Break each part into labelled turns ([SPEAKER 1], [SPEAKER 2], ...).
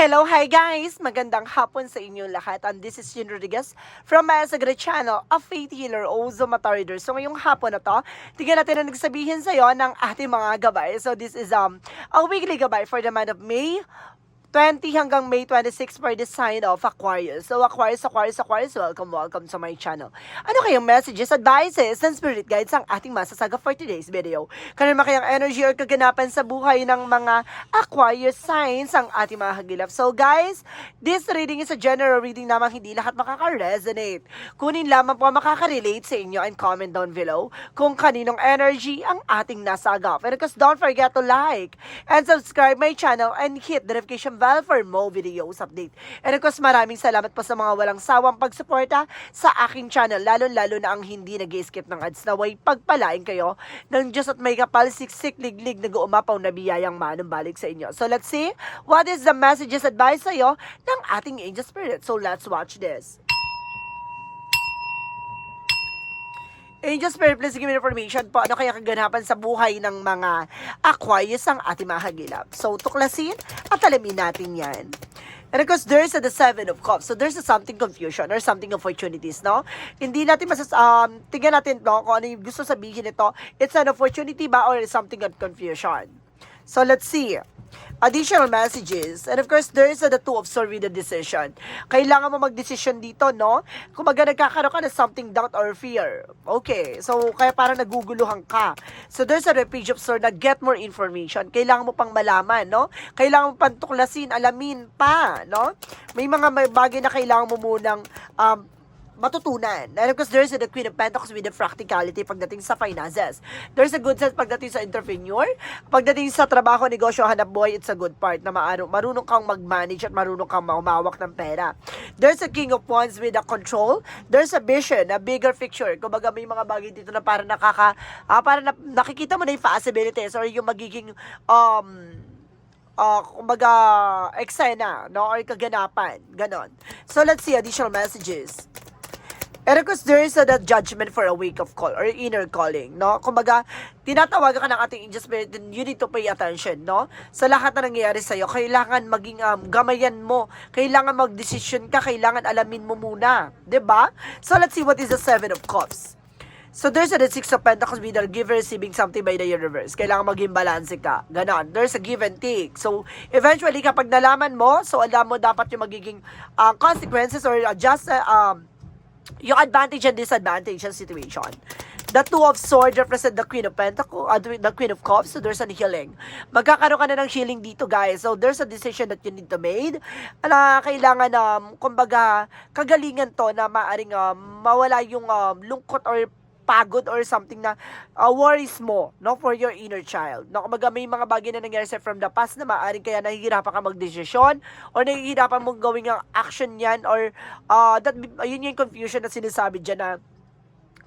[SPEAKER 1] Hello, hi guys! Magandang hapon sa inyo lahat. And this is Jin Rodriguez from my Sagre channel, a faith healer, also mata reader. So ngayong hapon na to, tingnan natin na nagsabihin sa'yo ng ating mga gabay. So this is um a weekly gabay for the month of May 20 hanggang May 26 for the sign of Aquarius. So Aquarius, Aquarius, Aquarius, welcome, welcome to my channel. Ano kayong messages, advices, and spirit guides ang ating masasaga for today's video? Kanima kayang energy or kaganapan sa buhay ng mga Aquarius signs ang ating mga hagilap. So guys, this reading is a general reading namang hindi lahat makaka-resonate. Kunin lamang po ang makaka-relate sa inyo and comment down below kung kaninong energy ang ating nasagap. And of course, don't forget to like and subscribe my channel and hit the notification bell for more videos update. And of course, maraming salamat po sa mga walang sawang pagsuporta sa aking channel, lalo-lalo na ang hindi nag skip ng ads na way pagpalain kayo ng Diyos at may kapal siksik liglig na umapaw na biyayang manumbalik sa inyo. So let's see what is the messages advice sa'yo ng ating angel spirit. So let's watch this. Angel Spirit, please give me information po. Ano kaya kaganapan sa buhay ng mga Aquarius ang ating mga hagilap? So, tuklasin at alamin natin yan. And of course, there's a the Seven of Cups. So, there's a something confusion or something opportunities, no? Hindi natin masas... Um, tingnan natin, no? Kung ano yung gusto sabihin nito. It's an opportunity ba or something of confusion? So, let's see additional messages. And of course, there is the two of swords with the decision. Kailangan mo mag-decision dito, no? Kung baga nagkakaroon ka ng something doubt or fear. Okay. So, kaya parang naguguluhan ka. So, there's a page of sword na get more information. Kailangan mo pang malaman, no? Kailangan mo pang tuklasin, alamin pa, no? May mga bagay na kailangan mo munang um, matutunan. And of course, there's the Queen of Pentacles with the practicality pagdating sa finances. There's a good sense pagdating sa entrepreneur. Pagdating sa trabaho, negosyo, hanap buhay, it's a good part na maano, marunong kang mag-manage at marunong kang maumawak ng pera. There's a King of Wands with a control. There's a vision, a bigger picture. Kumbaga may mga bagay dito na para nakaka, ah, para na, nakikita mo na yung possibilities or yung magiging um, uh, kumbaga, eksena, no? Or kaganapan. Ganon. So, let's see additional messages. And of course, there is a the judgment for a wake of call or inner calling, no? Kumbaga, tinatawagan ka ng ating angel spirit, then you need to pay attention, no? Sa lahat na nangyayari sa'yo, kailangan maging um, gamayan mo, kailangan mag-decision ka, kailangan alamin mo muna, 'di ba? So, let's see what is the Seven of Cups. So there's a the Six of Pentacles with the give receiving something by the universe. Kailangan maging balance ka. Ganon. There's a give and take. So eventually kapag nalaman mo, so alam mo dapat yung magiging uh, consequences or adjust uh, um, yung advantage and disadvantage ng situation. The Two of Swords represent the Queen of Pentacles, uh, the Queen of Cups, so there's an healing. Magkakaroon ka na ng healing dito, guys. So there's a decision that you need to made na kailangan, um, kumbaga, kagalingan to na maaring um, mawala yung um, lungkot or pagod or something na uh, worries mo no for your inner child no kumbaga may mga bagay na nangyari sa from the past na maaaring kaya nahihirapan ka magdesisyon or nahihirapan mong gawing ang action yan or uh, that, yun yung confusion na sinasabi dyan na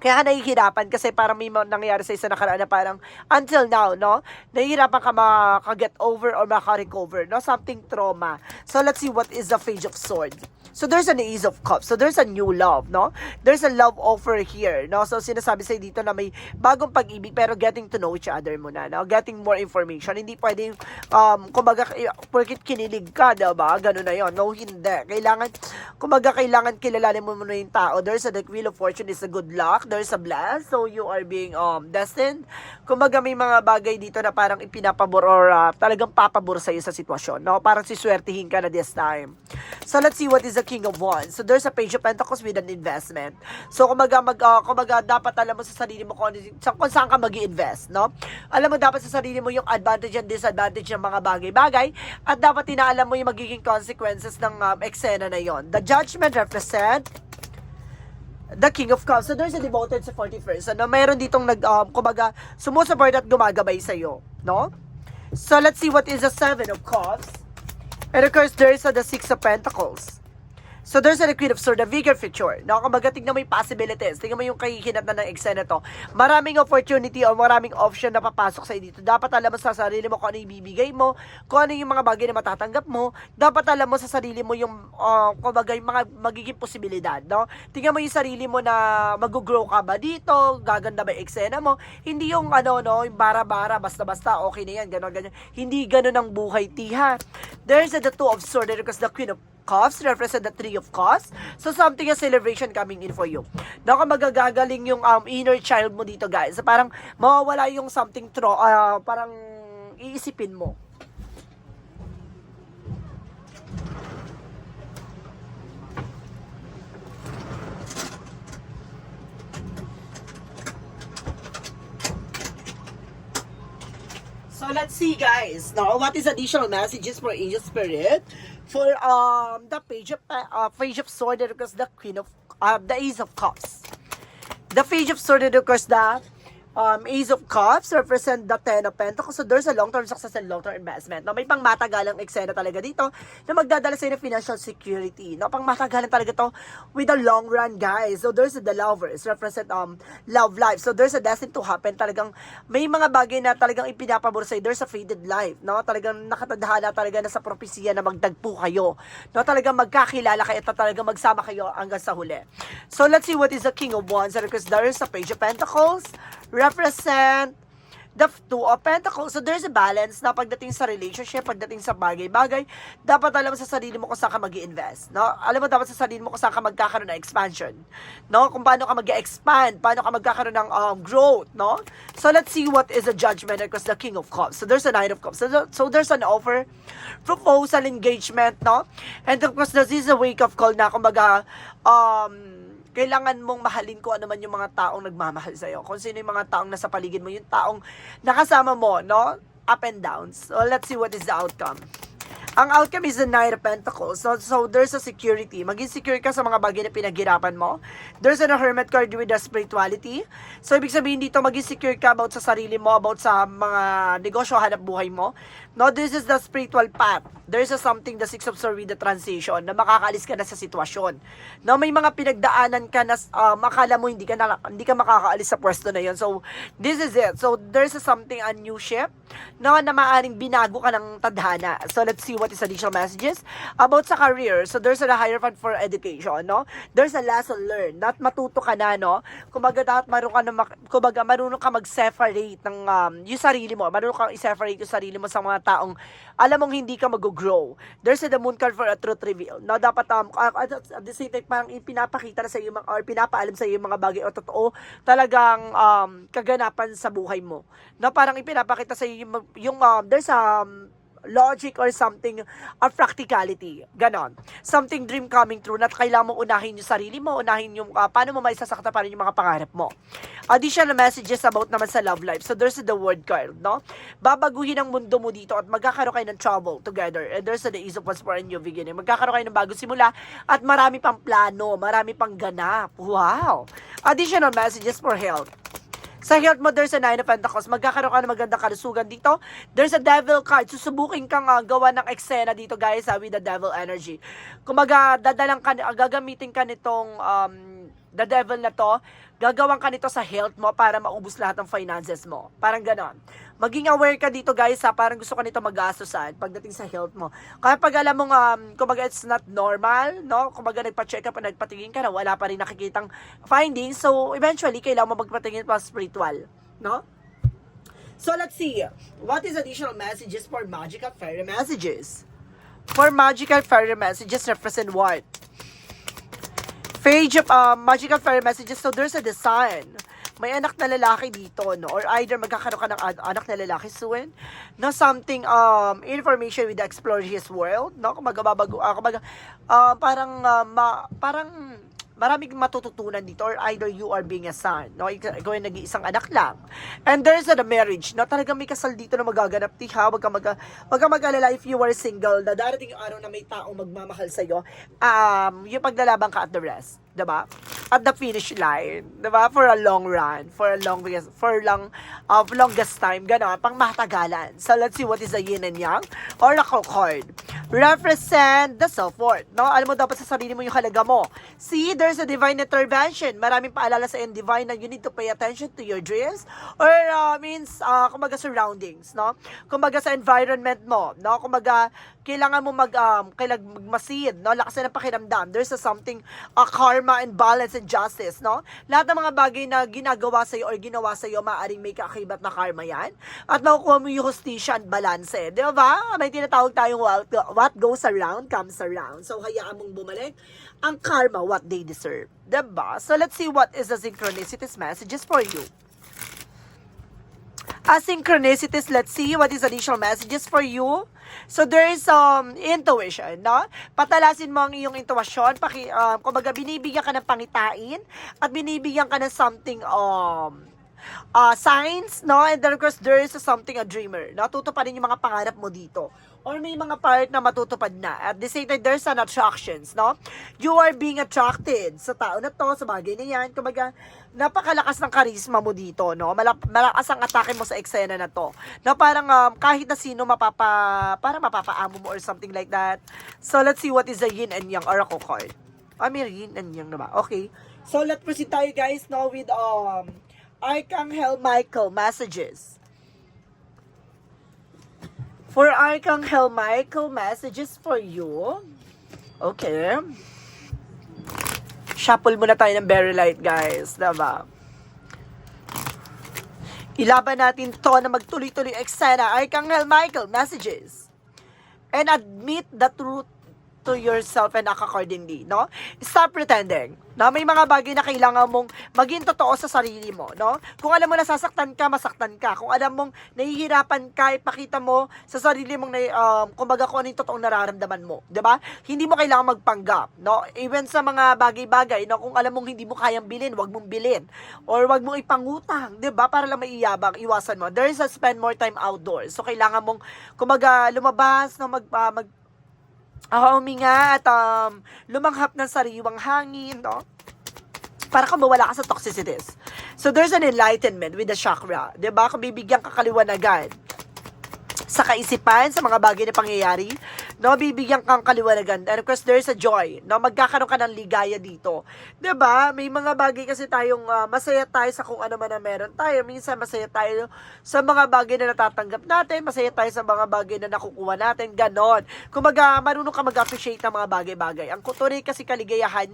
[SPEAKER 1] kaya ka nahihirapan kasi parang may nangyayari sa isa nakaraan na parang until now, no? Nahihirapan ka maka-get over or maka-recover, no? Something trauma. So, let's see what is the Page of Sword. So, there's an Ace of Cups. So, there's a new love, no? There's a love offer here, no? So, sinasabi sa'yo dito na may bagong pag-ibig pero getting to know each other muna, no? Getting more information. Hindi pwedeng, um, kumbaga, porkit kinilig ka, diba? Ganun na yon No, hindi. Kailangan, kumbaga, kailangan kilalanin mo muna yung tao. There's a the Wheel of Fortune is a good luck there's a blast, so you are being um, destined. Kumbaga may mga bagay dito na parang ipinapabor or uh, talagang papabor sa'yo sa sitwasyon, no? Parang siswertihin ka na this time. So let's see what is the King of Wands. So there's a Page of Pentacles with an investment. So kumbaga, mag, uh, kumbaga dapat alam mo sa sarili mo kung, ano- kung saan ka mag invest no? Alam mo dapat sa sarili mo yung advantage and disadvantage ng mga bagay-bagay at dapat tinaalam mo yung magiging consequences ng um, eksena na yon. The Judgment represent the King of Cups. So, there's a devoted sa 41st. Ano, mayroon ditong nag, um, kumbaga, sumusupport at gumagabay sa'yo. No? So, let's see what is the Seven of Cups. And of course, there is uh, the Six of Pentacles. So there's a Queen of Swords, the bigger future. No, kumbaga tingnan mo yung possibilities. Tingnan mo yung kahihinat na ng eksena to. Maraming opportunity o maraming option na papasok sa dito. Dapat alam mo sa sarili mo kung ano yung ibibigay mo, kung ano yung mga bagay na matatanggap mo. Dapat alam mo sa sarili mo yung, uh, kumbaga, yung mga magiging posibilidad, no? Tingnan mo yung sarili mo na mag-grow ka ba dito, gaganda ba yung eksena mo. Hindi yung ano, no, yung bara-bara, basta-basta, okay na yan, gano'n, ganyan. Hindi gano'n ang buhay, tiha. There's a the two of swords because the queen of cups represent the three of cups. So something a celebration coming in for you. Naka magagagaling yung um, inner child mo dito guys. Parang mawawala yung something tro ah, parang iisipin mo. So let's see guys. Now, what is additional messages for Angel Spirit for um the page of uh, page of sword and of the queen of uh, the ace of cups. The page of sword and of the um, ace of cups represent the ten of pentacles. So there's a long-term success and long-term investment. No, may pang matagalang eksena talaga dito na magdadala sa inyo financial security. No, pang matagalan talaga to with the long run, guys. So there's the lovers represent um love life. So there's a destined to happen. Talagang may mga bagay na talagang ipinapabor sa'yo. There's a faded life. No, talagang nakatadhana talaga na sa propesya na magdagpo kayo. No, talagang magkakilala kayo at talagang magsama kayo hanggang sa huli. So let's see what is the King of Wands. Because there's a Page of Pentacles represent the two of pentacles. So, there's a balance na pagdating sa relationship, pagdating sa bagay-bagay, dapat alam mo sa sarili mo kung saan ka mag invest no? Alam mo dapat sa sarili mo kung saan ka magkakaroon ng expansion, no? Kung paano ka mag expand paano ka magkakaroon ng um, growth, no? So, let's see what is the judgment because the King of Cups. So, there's a Knight of Cups. So, so there's an offer, proposal, engagement, no? And of course, this is a wake-up call na, kumbaga, um, kailangan mong mahalin kung ano man yung mga taong nagmamahal sa'yo. Kung sino yung mga taong nasa paligid mo, yung taong nakasama mo, no? Up and downs. So, let's see what is the outcome. Ang outcome is the Knight of Pentacles. So, so there's a security. Maging secure ka sa mga bagay na pinaghirapan mo. There's a Hermit card with the spirituality. So, ibig sabihin dito, maging secure ka about sa sarili mo, about sa mga negosyo, hanap buhay mo. No, this is the spiritual path. There's a something, the Six of Swords with the transition, na makakaalis ka na sa sitwasyon. No, may mga pinagdaanan ka na uh, makala mo hindi ka, na, hindi ka makakaalis sa pwesto na yon. So, this is it. So, there's a something, a new ship, no, na maaring binago ka ng tadhana. So, let's see what is additional messages about sa career. So, there's a higher fund for education, no? There's a lesson learned. That matuto ka na, no? Kumbaga, dapat marunong ka na, mak- kumbaga, marunong ka mag-separate ng um, yung sarili mo. Marunong ka i-separate yung sarili mo sa mga taong alam mong hindi ka mag-grow. There's a the moon card for a truth reveal. No, dapat um, at the same time, parang pinapakita na sa iyo mga, or pinapaalam sa iyo yung mga bagay o totoo talagang um, kaganapan sa buhay mo. No, parang ipinapakita sa iyo yung, yung um, there's um, logic or something or practicality. Ganon. Something dream coming true na kailangan mo unahin yung sarili mo, unahin yung uh, paano mo maisasakta pa rin yung mga pangarap mo. Additional messages about naman sa love life. So there's the word card, no? Babaguhin ang mundo mo dito at magkakaroon kayo ng trouble together. And there's the ease of once for a new beginning. Magkakaroon kayo ng bagong simula at marami pang plano, marami pang ganap. Wow! Additional messages for health. Sa health mo, there's a nine of pentacles. Magkakaroon ka ng magandang kalusugan dito. There's a devil card. Susubukin kang uh, gawa ng eksena dito, guys, uh, with the devil energy. Kumaga, dadalang ka, uh, gagamitin ka nitong um, the devil na to, gagawin ka nito sa health mo para maubos lahat ng finances mo. Parang ganon. Maging aware ka dito guys ha, parang gusto ka nito magastosan pagdating sa health mo. Kaya pag alam mong, um, kumbaga it's not normal, no? Kumbaga nagpa-check up, nagpatingin ka na, wala pa rin nakikitang findings. So, eventually, kailangan mo magpatingin pa spiritual, no? So, let's see. What is additional messages for magical fairy messages? For magical fairy messages represent what? Page of uh, magical fairy messages. So, there's a design. May anak na lalaki dito, no? Or either magkakaroon ka ng anak na lalaki soon, no? Something, um, information with the explore his world, no? Kumaga babago, uh, kumaga, uh, parang, uh, ma, parang, maraming matututunan dito or either you are being a son, no? Ikaw ay nag-iisang anak lang. And there's a the marriage, no? Talagang may kasal dito na magaganap, tiha. Wag ka mag wag ka mag-alala if you are single, na darating yung araw na may taong magmamahal sa iyo. Um, yung paglalaban ka at the rest. 'Diba? At the finish line, 'diba? For a long run, for a long for long uh, longest time, gano'n, pang matagalan. So let's see what is the yin and yang oracle card. Represent the self-worth. No? Alam mo dapat sa sarili mo yung halaga mo. See, there's a divine intervention. Maraming paalala sa and divine na you need to pay attention to your dreams or uh, means uh, kumbaga surroundings, no? Kumbaga sa environment mo, no? Kumbaga kailangan mo mag um, kailag magmasid, no? Lakasan ng pakiramdam. There's a something uh, karma and balance and justice, no? Lahat ng mga bagay na ginagawa sa iyo or ginawa sa iyo maaring may kaakibat na karma 'yan. At makukuha mo yung hustisya at balance, eh. 'di ba? May tinatawag tayong what, what goes around comes around. So hayaan mong bumalik ang karma what they deserve. 'Di ba? So let's see what is the synchronicities messages for you. Asynchronicities, let's see what is additional messages for you. So there is um intuition, no? Patalasin mo ang iyong intuition, paki um, kumbaga binibigyan ka ng pangitain at binibigyan ka ng something um uh, signs, no? And then of course there is something a dreamer. Natutuparin yung mga pangarap mo dito. Or may mga part na matutupad na. At the same time, there's an attractions, no? You are being attracted sa tao na to, sa bagay na yan. Kumbaga, napakalakas ng karisma mo dito, no? Malak- malakas ang atake mo sa eksena na to. Na parang um, kahit na sino mapapa, para mapapaamo mo or something like that. So, let's see what is the yin and yang oracle card. Ah, may yin and yang na ba? Okay. So, let's proceed tayo guys, no, with um, Archangel Michael messages. For Archangel Michael messages for you. Okay. Shuffle muna tayo ng very light, guys. Diba? Ilaban natin to na magtuloy-tuloy eksena. Archangel Michael messages. And admit the truth to yourself and act accordingly, no? Stop pretending. No, may mga bagay na kailangan mong maging totoo sa sarili mo, no? Kung alam mo na sasaktan ka, masaktan ka. Kung alam mong nahihirapan ka, ipakita mo sa sarili mong um, kumbaga kung ano yung totoong nararamdaman mo, 'di ba? Hindi mo kailangan magpanggap, no? Even sa mga bagay-bagay, no, kung alam mong hindi mo kayang bilhin, wag mong bilhin or wag mong ipangutang, 'di ba? Para lang maiyabang, iwasan mo. There is a spend more time outdoors. So kailangan mong kumbaga lumabas, no, mag uh, mag ako huminga at um, lumanghap ng sariwang hangin, no? Para ka mawala ka sa toxicities. So, there's an enlightenment with the chakra. 'di ba Kung bibigyan ka kaliwanagan sa kaisipan, sa mga bagay na pangyayari, no, bibigyan kang kaliwanagan. And of course, there's a joy, no, magkakaroon ka ng ligaya dito. 'Di ba May mga bagay kasi tayong uh, masaya tayo sa kung ano man na meron tayo. Minsan, masaya tayo sa mga bagay na natatanggap natin, masaya tayo sa mga bagay na nakukuha natin, ganon. Kumaga, marunong ka mag-appreciate ng mga bagay-bagay. Ang kutunay kasi kaligayahan,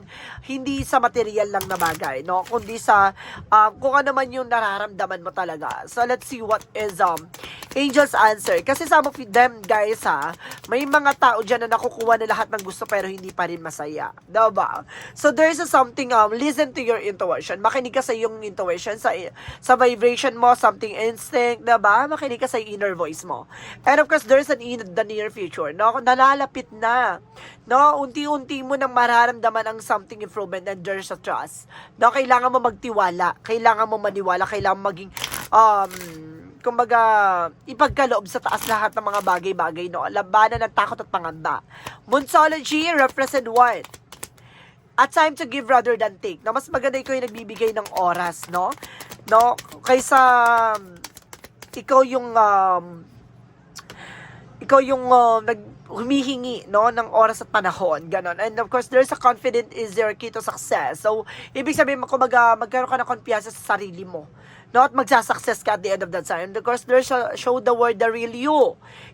[SPEAKER 1] hindi sa material lang na bagay, no, kundi sa um, kung ano man yung nararamdaman mo talaga. So, let's see what is um Angel's answer. Kasi some of them, guys, ha, may mga tao dyan na nakukuha na lahat ng gusto pero hindi pa rin masaya. Diba? So, there is a something, um, listen to your intuition. Makinig ka sa iyong intuition, sa, sa vibration mo, something instinct, diba? Makinig ka sa inner voice mo. And of course, there's an in the near future. No? Nalalapit na. No? Unti-unti mo nang mararamdaman ang something improvement and there's a trust. No? Kailangan mo magtiwala. Kailangan mo maniwala. Kailangan maging, um, kumbaga, ipagkaloob sa taas lahat ng mga bagay-bagay, no? Labanan ng takot at pangamba. Monsology represent what? A time to give rather than take. Na mas maganda ikaw yung nagbibigay ng oras, no? No? Kaysa um, ikaw yung um, ikaw yung uh, nag humihingi no ng oras at panahon ganon and of course there's a confident is your key to success so ibig sabihin mo kumaga magkaroon ka ng kumpiyansa sa sarili mo no at magsasucess ka at the end of that time and of course there's a show the world the real you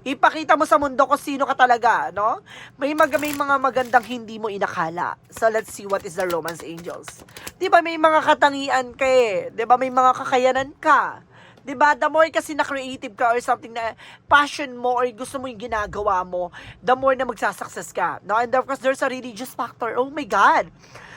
[SPEAKER 1] ipakita mo sa mundo kung sino ka talaga no may mag may mga magandang hindi mo inakala so let's see what is the romance angels di ba may mga katangian ka eh di ba may mga kakayanan ka 'di ba? The more kasi na creative ka or something na passion mo or gusto mo yung ginagawa mo, the more na magsasucess ka. No? And of course, there's a religious factor. Oh my God!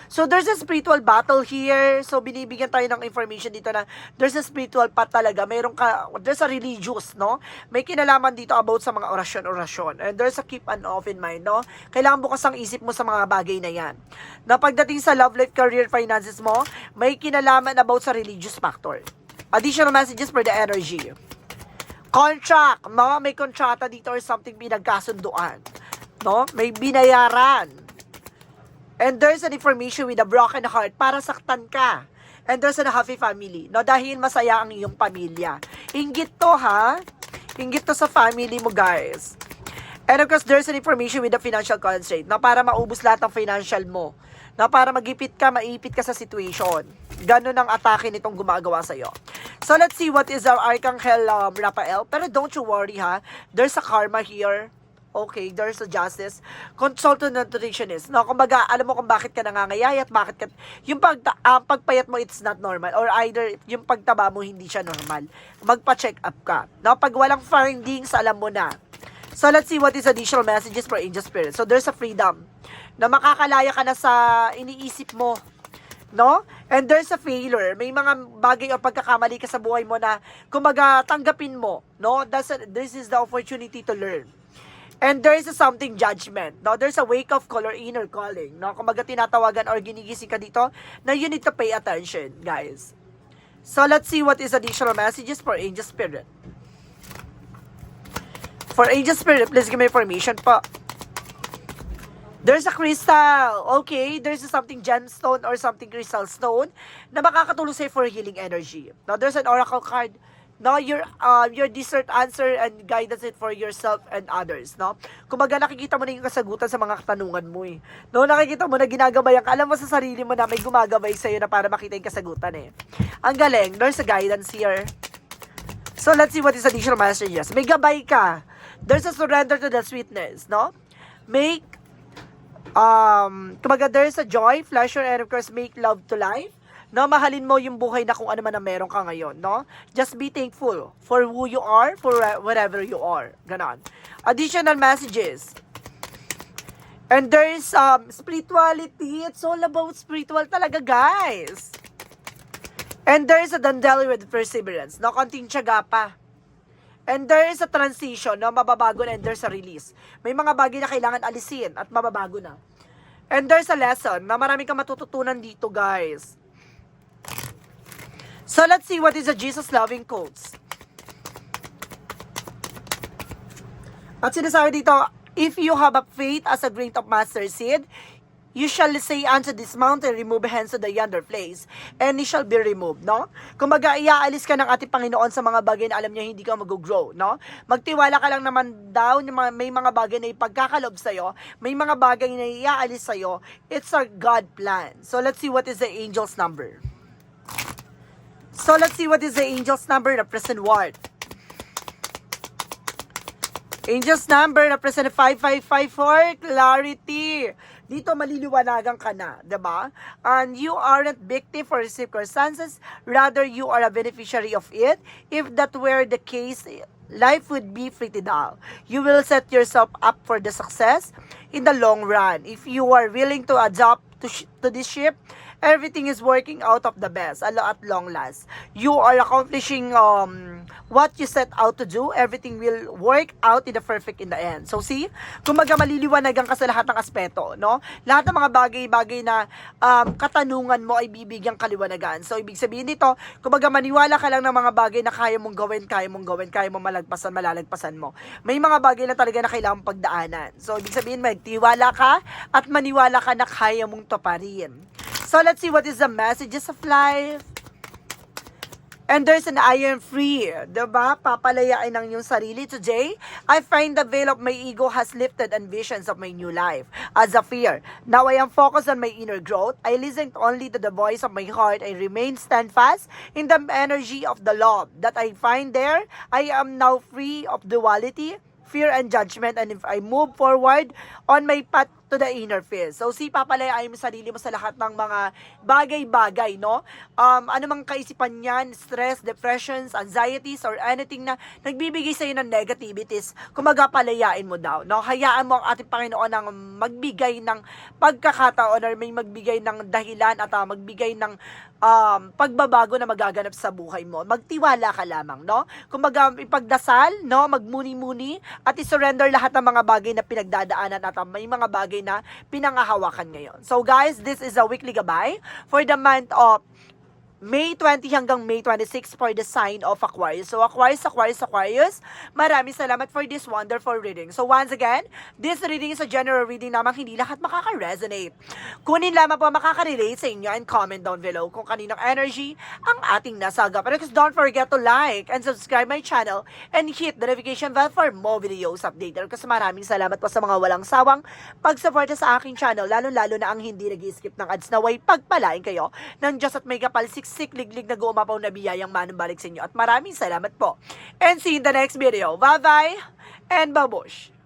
[SPEAKER 1] So, there's a spiritual battle here. So, binibigyan tayo ng information dito na there's a spiritual path talaga. Mayroon ka, there's a religious, no? May kinalaman dito about sa mga orasyon-orasyon. And there's a keep an open mind, no? Kailangan bukas ang isip mo sa mga bagay na yan. Na pagdating sa love life, career, finances mo, may kinalaman about sa religious factor. Additional messages for the energy. Contract. Mga may kontrata dito or something pinagkasunduan. No? May binayaran. And there's an information with a broken heart para saktan ka. And there's a happy family. No, dahil masaya ang iyong pamilya. Inggit to ha. Inggit to sa family mo guys. And of course, there's an information with the financial constraint na para maubos lahat ng financial mo. Na para magipit ka, maipit ka sa situation. Ganun ang atake nitong gumagawa sa'yo. So let's see what is our Archangel um, Raphael. Pero don't you worry ha. There's a karma here. Okay, there's a justice. Consultant nutritionist. No, kumbaga, alam mo kung bakit ka nangangayayat, bakit ka, yung pag, ah, pagpayat mo, it's not normal. Or either, yung pagtaba mo, hindi siya normal. Magpa-check up ka. No, pag walang findings, alam mo na. So, let's see what is additional messages for angel spirit. So, there's a freedom na makakalaya ka na sa iniisip mo. No? And there's a failure. May mga bagay o pagkakamali ka sa buhay mo na kumbaga tanggapin mo. No? That's a, this is the opportunity to learn. And there is a something judgment. No? There's a wake of call or inner calling. No? Kumbaga tinatawagan or ginigising ka dito na you need to pay attention, guys. So, let's see what is additional messages for angel spirit. For angel spirit, please give me information po. There's a crystal. Okay, there's a something gemstone or something crystal stone na makakatulong sa'yo for healing energy. Now, there's an oracle card. No, your uh, your desert answer and guidance it for yourself and others, no? Kumbaga nakikita mo na yung kasagutan sa mga katanungan mo eh. No, nakikita mo na ginagabayan ka. Alam mo sa sarili mo na may gumagabay sa'yo na para makita yung kasagutan eh. Ang galing. There's a guidance here. So, let's see what is additional messages. May gabay ka. There's a surrender to the sweetness, no? Make, um, kumbaga, there's a joy, pleasure, and of course, make love to life. No, mahalin mo yung buhay na kung ano man ang meron ka ngayon, no? Just be thankful for who you are, for whatever you are. Ganon. Additional messages. And there is um, spirituality. It's all about spiritual talaga, guys. And there is a dandelion with perseverance. No, konting tiyaga pa. And there is a transition, no, mababago na and there's a release. May mga bagay na kailangan alisin at mababago na. And there's a lesson na marami kang matututunan dito, guys. So let's see what is the Jesus loving quotes. At sinasabi dito, if you have a faith as a grain of mustard seed, you shall say unto this mountain, remove hence to the yonder place, and it shall be removed, no? Kumbaga, iaalis ka ng ating Panginoon sa mga bagay na alam niya hindi ka mag-grow, no? Magtiwala ka lang naman daw, may mga bagay na ipagkakalob sa'yo, may mga bagay na iaalis sa'yo, it's our God plan. So, let's see what is the angel's number. So, let's see what is the angel's number, the present word. Angel's number represent 5554, clarity. Dito maliliwanagan ka na, 'di ba? And you aren't victim for circumstances, rather you are a beneficiary of it. If that were the case, life would be pretty dull. You will set yourself up for the success in the long run. If you are willing to adapt to, to this ship, everything is working out of the best at long last. You are accomplishing um, what you set out to do. Everything will work out in the perfect in the end. So see, kumaga maliliwanagan ka sa lahat ng aspeto, no? Lahat ng mga bagay-bagay na um, katanungan mo ay bibigyan kaliwanagan. So ibig sabihin nito, kumaga maniwala ka lang ng mga bagay na kaya mong gawin, kaya mong gawin, kaya mong malagpasan, malalagpasan mo. May mga bagay na talaga na kailangan pagdaanan. So ibig sabihin, magtiwala ka at maniwala ka na kaya mong tuparin. So let's see what is the messages of life. And there's an I am free. Diba? Papalayain ng iyong sarili. Today, I find the veil of my ego has lifted and visions of my new life. As a fear, now I am focused on my inner growth. I listen only to the voice of my heart. I remain steadfast in the energy of the love that I find there. I am now free of duality, fear and judgment and if I move forward on my path to the inner field. So, si papalayain mo sarili mo sa lahat ng mga bagay-bagay, no? Um, ano mang kaisipan niyan, stress, depressions, anxieties, or anything na nagbibigay sa'yo ng negativities, kumaga palayain mo daw, no? Hayaan mo ang ating Panginoon ang magbigay ng pagkakataon or may magbigay ng dahilan at ah, magbigay ng um, pagbabago na magaganap sa buhay mo. Magtiwala ka lamang, no? Kumbaga, ipagdasal, no? Magmuni-muni at isurrender lahat ng mga bagay na pinagdadaanan at ah, may mga bagay na pinangahawakan ngayon. So guys, this is a weekly gabay for the month of may 20 hanggang May 26 for the sign of Aquarius. So Aquarius, Aquarius, Aquarius, maraming salamat for this wonderful reading. So once again, this reading is a general reading namang hindi lahat makaka-resonate. Kunin lamang po makaka-relate sa inyo and comment down below kung kaninang energy ang ating nasaga. Pero just don't forget to like and subscribe my channel and hit the notification bell for more videos updated. Kasi maraming salamat po sa mga walang sawang pagsuporta sa aking channel, lalo-lalo na ang hindi nag-skip ng ads na way pagpalain kayo ng Diyos at may kapal 6 siksik-liglig na gumapaw na biyayang manumbalik sa inyo. At maraming salamat po. And see you in the next video. Bye-bye and babush!